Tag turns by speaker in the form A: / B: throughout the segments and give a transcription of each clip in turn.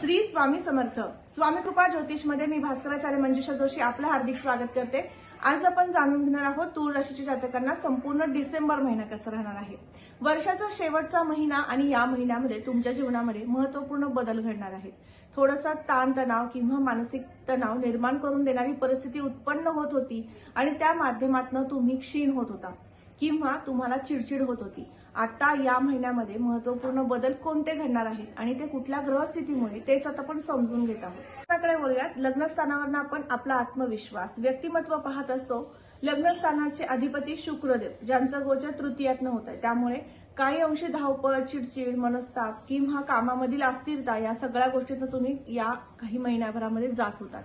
A: श्री स्वामी समर्थ. स्वामी कृपा ज्योतिषमध्ये मी भास्कराचार्य मंजुषा जोशी आपलं हार्दिक स्वागत करते. आज आपण जाणून घेणार आहोत तूळ राशीच्या जातकांना संपूर्ण डिसेंबर महिना कसा राहणार आहे. वर्षाचा शेवटचा महिना आणि या महिन्यामध्ये तुमच्या जीवनामध्ये महत्त्वपूर्ण बदल घडणार आहेत. थोडासा ताणतणाव किंवा मानसिक तणाव निर्माण करून देणारी परिस्थिती उत्पन्न होत होती आणि त्या माध्यमातून तुम्ही क्षीण होत होता किंवा तुम्हाला चिडचिड होत होती. आता या महिन्यामध्ये महत्त्वपूर्ण बदल कोणते घडणार आहेत आणि ते कुठल्या ग्रहस्थितीमुळे तेच आता आपण समजून घेत आहोत. त्याकडे बोलूयात लग्नस्थानावरनं आपण आपला आत्मविश्वास व्यक्तिमत्व पाहत असतो. लग्नस्थानाचे अधिपती शुक्रदेव ज्यांचं गोचर तृतीयातनं होत आहे त्यामुळे काही अंशी धावपळ चिडचिड मनस्ताप किंवा कामामधील अस्थिरता या सगळ्या गोष्टीतनं तुम्ही या काही महिन्याभरामध्ये जात होतात.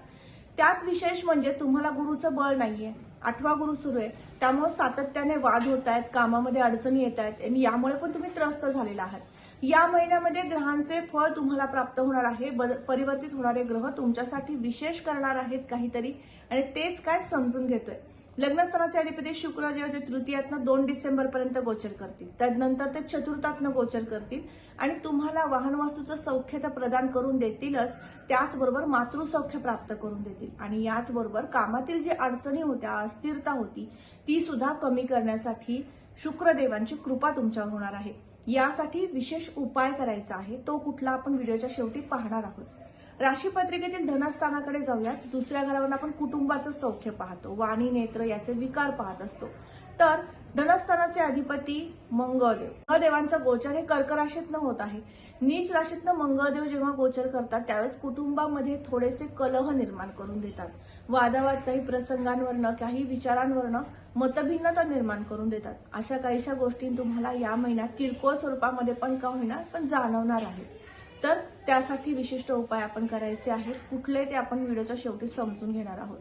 A: त्यात विशेष म्हणजे तुम्हाला गुरुचं बळ नाहीये. आठवा गुरु सुरू आहे. त्यामुळे सातत्याने वाद होत आहेत कामामध्ये अडचणी येत आहेत आणि यामुळे पण तुम्ही त्रस्त झालेला आहात. या महिन्यामध्ये ग्रहांचे फळ तुम्हाला प्राप्त होणार आहे परिवर्तित होणारे ग्रह तुमच्यासाठी विशेष करणार आहेत काहीतरी आणि तेच काय समजून घेतोय. लग्नस्थानाचे अधिपती शुक्रदेव जे तृतीयातनं दोन डिसेंबर पर्यंत गोचर करतील. त्यानंतर ते चतुर्थातनं गोचर करतील आणि तुम्हाला वाहन वास्तूचं सौख्य तर प्रदान करून देतीलच त्याचबरोबर मातृसौख्य प्राप्त करून देतील. आणि याचबरोबर कामातील जी अडचणी होत्या अस्थिरता होती ती सुद्धा कमी करण्यासाठी शुक्रदेवांची कृपा तुमच्यावर होणार आहे. यासाठी विशेष उपाय करायचा आहे. तो कुठला आपण व्हिडिओच्या शेवटी पाहणार आहोत. राशीपत्रिकेतील धनस्थानाकडे जाऊयात. दुसऱ्या घरावर आपण कुटुंबाचं सौख्य पाहतो. वाणी नेत्र याचे विकार पाहत असतो. तर धनस्थानाचे अधिपती मंगळदेव. मंगळदेवांचा गोचर हे कर्क राशीतनं होत आहे. नीच राशीतनं मंगळदेव जेव्हा गोचर करतात त्यावेळेस कुटुंबामध्ये थोडेसे कलह निर्माण करून देतात. वादावाद काही प्रसंगांवरनं काही विचारांवरनं मतभिन्नता निर्माण करून देतात. अशा काहीशा गोष्टी तुम्हाला या महिन्यात किरकोळ स्वरूपामध्ये पण का होईना पण जाणवणार आहेत तर त्यासाठी विशिष्ट उपाय आपण करायचे आहेत. कुठले ते आपण व्हिडिओच्या शेवटी समजून घेणार आहोत.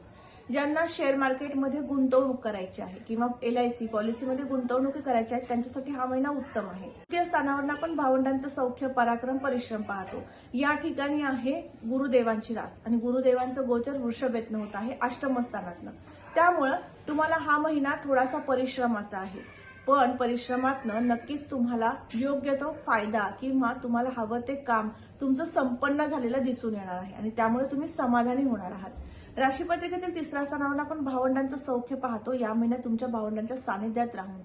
A: ज्यांना शेअर मार्केटमध्ये गुंतवणूक करायची आहे किंवा एल आय सी पॉलिसीमध्ये गुंतवणूक करायच्या आहेत त्यांच्यासाठी हा महिना उत्तम आहे. तृतीय स्थानावर आपण भावंडांचं सौख्य पराक्रम परिश्रम पाहतो. या ठिकाणी आहे गुरुदेवांची रास आणि गुरुदेवांचं गोचर वृषभेतनं होत आहे अष्टमस्थानातनं त्यामुळं तुम्हाला हा महिना थोडासा परिश्रमाचा आहे. पण परिश्रमातनं नक्कीच तुम्हाला योग्य तो फायदा किंवा तुम्हाला हवं ते काम तुमचं संपन्न झालेलं दिसून येणार आहे. आणि त्यामुळे तुम्ही समाधानी होणार आहात. राशीपत्रिकेतील तिसऱ्या स्थानावर आपण भावंडांचं सौख्य पाहतो. या महिन्यात तुमच्या भावंडांच्या सानिध्यात राहून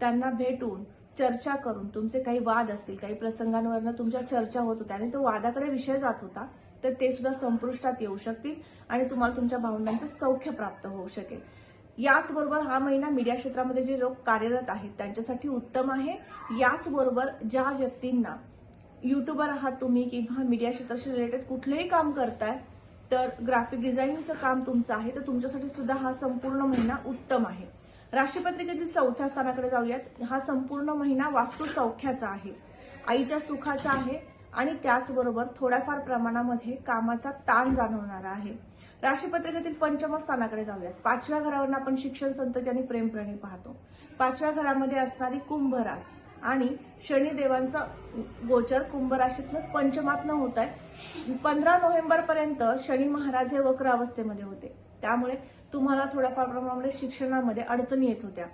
A: त्यांना भेटून चर्चा करून तुमचे काही वाद असतील काही प्रसंगांवरनं तुमच्या चर्चा होत होत्या आणि तो वादाकडे विषय जात होता तर ते सुद्धा संपुष्टात येऊ शकतील आणि तुम्हाला तुमच्या भावंडांचं सौख्य प्राप्त होऊ शकेल. याचबरोबर हा महिना मीडिया क्षेत्रामध्ये जे लोक कार्यरत आहेत त्यांच्यासाठी उत्तम आहे. याचबरोबर ज्या व्यक्तींना युट्यूबर आहात तुम्ही किंवा मीडिया क्षेत्राशी रिलेटेड कुठलंही काम करताय तर ग्राफिक डिझाईनचं काम तुमचं आहे तर तुमच्यासाठी सुद्धा हा संपूर्ण महिना उत्तम आहे. राशीपत्रिकेतील चौथ्या स्थानाकडे जाऊयात. हा संपूर्ण महिना वास्तू सौख्याचा आहे आईच्या सुखाचा आहे आणि त्याचबरोबर थोड्याफार प्रमाणामध्ये कामाचा ताण जाणवणारा आहे. राशीपत्रिकेतील पंचम स्थानाकडे जाऊयात. पाचव्या घरावरून आपण शिक्षण संतती आणि प्रेमप्रेमी पाहतो. पाचव्या घरामध्ये असणारी कुंभरास आणि शनिदेवांचा गोचर कुंभ राशीतनंच पंचमातनं होत आहे. पंधरा नोव्हेंबर पर्यंत शनी महाराज हे वक्र अवस्थेमध्ये होते. त्यामुळे तुम्हाला थोड्याफार प्रमाणामध्ये शिक्षणामध्ये अडचणी येत होत्या.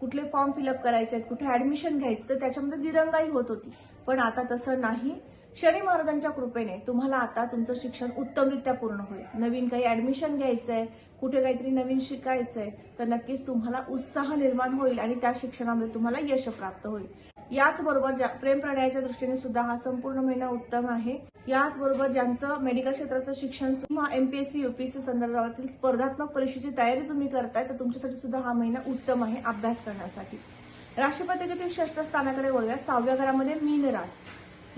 A: कुठले फॉर्म फिलअप करायचे आहेत कुठे ऍडमिशन घ्यायचं तर त्याच्यामध्ये दिरंगाई होत होती. पण आता तसं नाही. शनी महाराजांच्या कृपेने तुम्हाला आता तुमचं शिक्षण उत्तमरित्या पूर्ण होईल. नवीन काही ऍडमिशन घ्यायचंय कुठे काहीतरी नवीन शिकायचंय तर नक्कीच तुम्हाला उत्साह निर्माण होईल आणि त्या शिक्षणामध्ये तुम्हाला यश प्राप्त होईल. याचबरोबर ज्या- प्रेम प्रणयाच्या दृष्टीने सुद्धा हा संपूर्ण महिना उत्तम आहे. याचबरोबर ज्यांचं मेडिकल क्षेत्राचं शिक्षण किंवा एमपीएससी युपीएससी संदर्भातील स्पर्धात्मक परीक्षेची तयारी तुम्ही करताय तर तुमच्यासाठी सुद्धा हा महिना उत्तम आहे अभ्यास करण्यासाठी. राष्ट्रपतीतील षष्ठ स्थानाकडे वळूया. सहाव्या घरामध्ये मीन रास.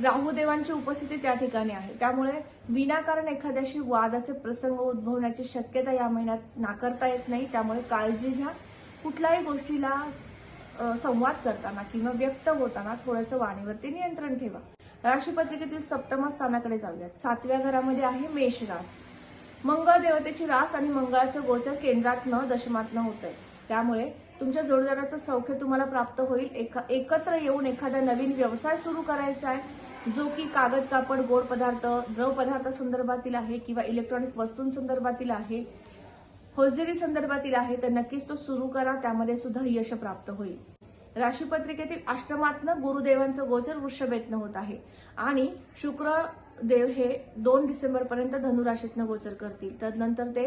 A: राहुदेवांची उपस्थिती त्या ठिकाणी आहे. त्यामुळे विनाकारण एखाद्याशी वादाचे प्रसंग उद्भवण्याची शक्यता या महिन्यात नाकारता येत नाही. त्यामुळे काळजी घ्या. कुठल्याही गोष्टीला संवाद करताना किंवा व्यक्त होताना थोडंसं वाणीवरती नियंत्रण ठेवा. राशीपत्रिकेतील सप्तम स्थानाकडे जाऊयात. सातव्या घरामध्ये आहे मेष रास मंगळ देवतेची रास आणि मंगळाचं गोचर केंद्रातनं दशमातनं होत आहे. त्यामुळे तुमच्या जोडदाराचं सौख्य तुम्हाला प्राप्त होईल. एका एकत्र येऊन एखादा नवीन व्यवसाय सुरू करायचा आहे. जो की कागद कापड गोड पदार्थ द्रव पदार्थासंदर्भातील आहे किंवा इलेक्ट्रॉनिक वस्तूंसंदर्भातील आहे होजेरी संदर्भातील आहे तर नक्कीच तो सुरू करा त्यामध्ये सुद्धा यश प्राप्त होईल. राशीपत्रिकेतील अष्टमातनं गुरुदेवांचं गोचर वृषभेतनं होत आहे. आणि शुक्र देव हे दोन डिसेंबर पर्यंत धनुराशीतनं गोचर करतील. तदनंतर ते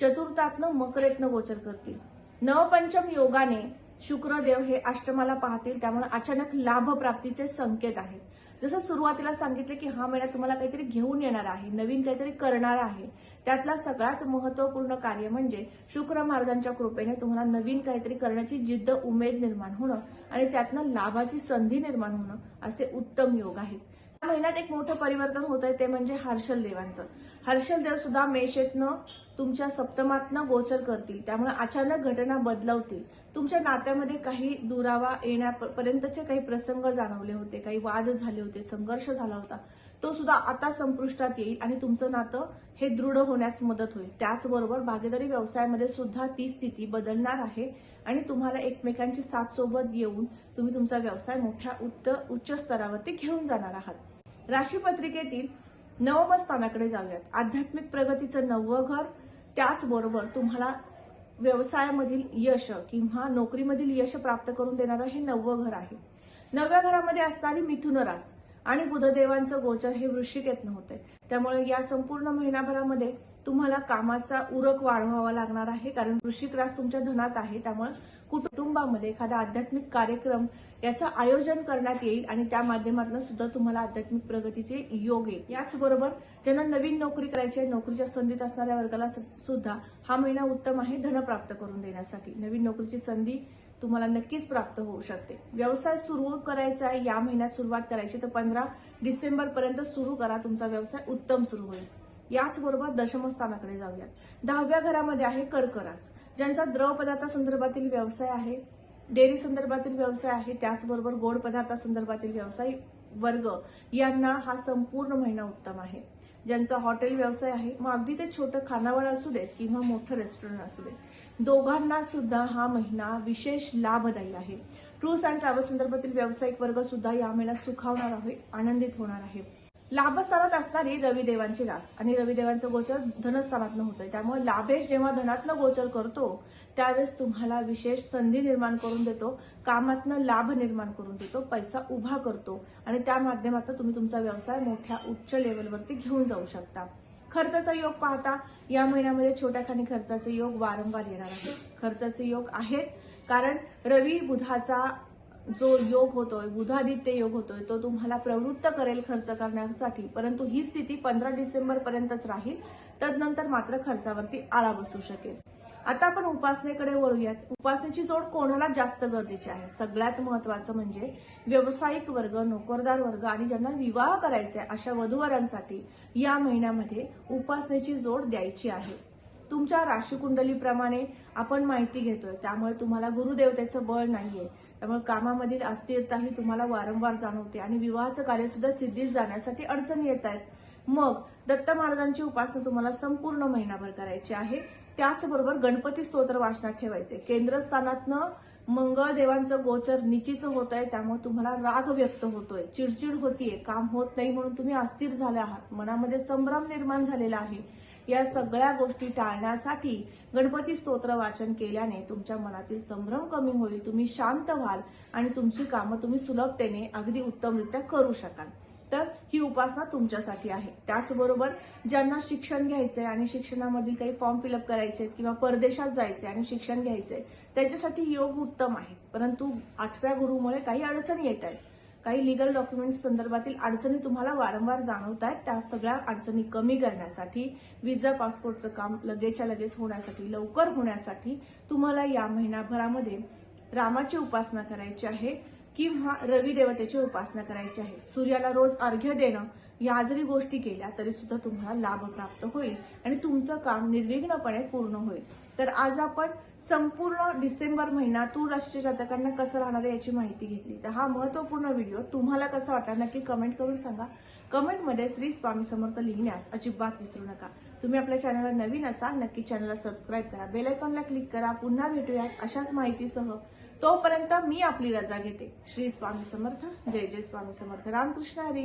A: चतुर्थातनं मकरेतनं गोचर करतील. नवपंचम योगाने शुक्रदेव हे अष्टमाला पाहतील त्यामुळे अचानक लाभ प्राप्तीचे संकेत आहेत. जसं सुरुवातीला सांगितले की हा महिना तुम्हाला काहीतरी घेऊन येणार आहे नवीन काहीतरी करणार आहे. त्यातला सगळ्यात महत्त्वपूर्ण कार्य म्हणजे शुक्र महाराजांच्या कृपेने तुम्हाला नवीन काहीतरी करण्याची जिद्द उमेद निर्माण होणं आणि त्यातनं लाभाची संधी निर्माण होणं असे उत्तम योग आहेत. महिन्यात एक मोठं परिवर्तन होत आहे ते म्हणजे हर्षल देवांचं. हर्षल देव सुद्धा मेषेतनं तुमच्या सप्तमातनं गोचर करतील. त्यामुळे अचानक घटना बदलवतील. तुमच्या नात्यामध्ये काही दुरावा येण्यापर्यंतचे काही प्रसंग जाणवले होते काही वाद झाले होते संघर्ष झाला होता. तो सुद्धा आता संपुष्टात येईल आणि तुमचं नातं हे दृढ होण्यास मदत होईल. त्याचबरोबर भागीदारी व्यवसायामध्ये सुद्धा ती स्थिती बदलणार आहे आणि तुम्हाला एकमेकांची साथ सोबत येऊन तुम्ही तुमचा व्यवसाय मोठ्या उच्च उच्च स्तरावरती घेऊन जाणार आहात. राशीपत्रिकेतील नवम स्थानाकडे जाऊयात. आध्यात्मिक प्रगतीचं नववं घर त्याचबरोबर तुम्हाला व्यवसायामधील यश किंवा नोकरीमधील यश प्राप्त करून देणारं हे नववं घर आहे. नव्या घरामध्ये असणारी मिथुन रास आणि बुधदेवांचं गोचर हे वृश्चिक येत नव्हते त्यामुळे या संपूर्ण महिनाभरामध्ये तुम्हाला कामाचा उरक वाढवावा लागणार आहे कारण वृश्चिक रास तुमच्या धनात आहे. त्यामुळे कुटुंबामध्ये एखादा आध्यात्मिक कार्यक्रम याचं आयोजन करण्यात येईल आणि त्या माध्यमातून सुद्धा तुम्हाला आध्यात्मिक प्रगतीचे योग येईल. याचबरोबर ज्यांना नवीन नोकरी करायची आहे नोकरीच्या संधीत असणाऱ्या वर्गाला सुद्धा हा महिना उत्तम आहे धन प्राप्त करून देण्यासाठी. नवीन नोकरीची संधी तुम्हाला नक्कीच प्राप्त होऊ शकते. व्यवसाय सुरू करायचा आहे या महिन्यात सुरुवात करायची तर पंधरा डिसेंबर पर्यंत सुरू करा तुमचा व्यवसाय उत्तम सुरू होईल. याचबरोबर दशमस्थानाकडे जाऊयात. दहाव्या घरामध्ये आहे कर्करास ज्यांचा द्रव पदार्थासंदर्भातील व्यवसाय आहे. डेअरी संदर्भातील व्यवसाय आहे त्याचबरोबर गोड पदार्थासंदर्भातील व्यवसाय वर्ग यांना हा संपूर्ण महिना उत्तम आहे. ज्यांचा हॉटेल व्यवसाय आहे मग अगदी ते छोटं खानावळ असू देत किंवा मोठं रेस्टॉरंट असू देत दोघांना सुद्धा हा महिना विशेष लाभदायी आहे. टूर्स अँड ट्रॅव्हल्स संदर्भातील व्यावसायिक वर्ग सुद्धा या महिन्यात सुखावणार आहे आनंदित होणार आहे. लाभस्थानात असणारी रविदेवांची रास आणि रविदेवांचं गोचर धनस्थानातनं होतंय. त्यामुळे लाभेश जेव्हा धनातनं गोचर करतो त्यावेळेस तुम्हाला विशेष संधी निर्माण करून देतो कामातनं लाभ निर्माण करून देतो पैसा उभा करतो. आणि त्या माध्यमातून तुम्ही तुमचा व्यवसाय मोठ्या उच्च लेवलवरती घेऊन जाऊ शकता. खर्चाचा योग पाहता या महिन्यामध्ये छोट्या खाणी खर्चाचे योग वारंवार येणार आहे खर्चाचे योग आहेत कारण रवी बुधाचा जो योग होतोय बुधादित्य योग होतोय तो तुम्हाला प्रवृत्त करेल खर्च करण्यासाठी. परंतु ही स्थिती पंधरा डिसेंबर पर्यंतच राहील. तदनंतर मात्र खर्चावरती आळा बसू शकेल. आता आपण उपासनेकडे वळूयात. उपासनेची जोड कोणाला जास्त गरजेची आहे? सगळ्यात महत्वाचं म्हणजे व्यावसायिक वर्ग नोकरदार वर्ग आणि ज्यांना विवाह करायचे आहे अशा वधूवरांसाठी या महिन्यामध्ये उपासनेची जोड द्यायची आहे. तुमच्या राशीकुंडलीप्रमाणे आपण माहिती घेतोय. त्यामुळे तुम्हाला गुरुदेवतेचं बळ नाहीये. त्यामुळे कामामधील अस्थिरताही तुम्हाला वारंवार जाणवते आणि विवाहाचं कार्य सुद्धा सिद्धीस जाण्यासाठी अडचणी येत आहेत. मग दत्त महाराजांची उपासना तुम्हाला संपूर्ण महिनाभर करायची आहे. त्याचबरोबर गणपती स्तोत्र वाचनात ठेवायचे. केंद्रस्थानातनं मंगळ देवांचं गोचर निचीचं होत आहे त्यामुळे तुम्हाला राग व्यक्त होतोय. चिडचिड होतीये काम होत नाही म्हणून तुम्ही अस्थिर झाले आहात. मनामध्ये संभ्रम निर्माण झालेला आहे. या सगळ्या गोष्टी टाळण्यासाठी गणपती स्तोत्र वाचन केल्याने तुमच्या मनातील संभ्रम कमी होईल तुम्ही शांत व्हाल आणि तुमची कामं तुम्ही सुलभतेने अगदी उत्तमरित्या करू शकाल. तर ही उपासना तुमच्यासाठी आहे. त्याचबरोबर ज्यांना शिक्षण घ्यायचंय आणि शिक्षणामधील काही फॉर्म फिलअप करायचे किंवा परदेशात जायचे आणि शिक्षण घ्यायचंय त्याच्यासाठी योग उत्तम आहे. परंतु आठव्या गुरुमुळे काही अडचणी येत आहेत. काही लिगल डॉक्युमेंट्स संदर्भातील अडचणी तुम्हाला वारंवार जाणवत आहेत त्या सगळ्या अडचणी कमी करण्यासाठी विजा पासपोर्टचं काम लगेचच्या लगेच होण्यासाठी लवकर होण्यासाठी तुम्हाला या महिनाभरामध्ये रामाची उपासना करायची आहे. किंवा रवी देवतेची उपासना करायची आहे. सूर्याला रोज अर्घ्य देणं या जरी गोष्टी केल्या तरी सुद्धा तुम्हाला लाभ प्राप्त होईल आणि तुमचं काम निर्विघ्नपणे पूर्ण होईल. तर आज आपण संपूर्ण डिसेंबर महिना तूर राशीच्या जातकांना कसं राहणार आहे याची माहिती घेतली. तर हा महत्त्वपूर्ण व्हिडिओ तुम्हाला कसा वाटला नक्की कमेंट करून सांगा. कमेंटमध्ये श्री स्वामी समर्थ लिहिण्यास अजिबात विसरू नका. तुम्ही आपल्या चॅनलवर नवीन असाल नक्की चॅनलला सबस्क्राईब करा. बेलायकॉनला क्लिक करा. पुन्हा भेटूयात अशाच माहितीसह. तोपर्यंत मी आपली रजा घेते. श्री स्वामी समर्थ जय जय स्वामी समर्थ. रामकृष्ण हरी.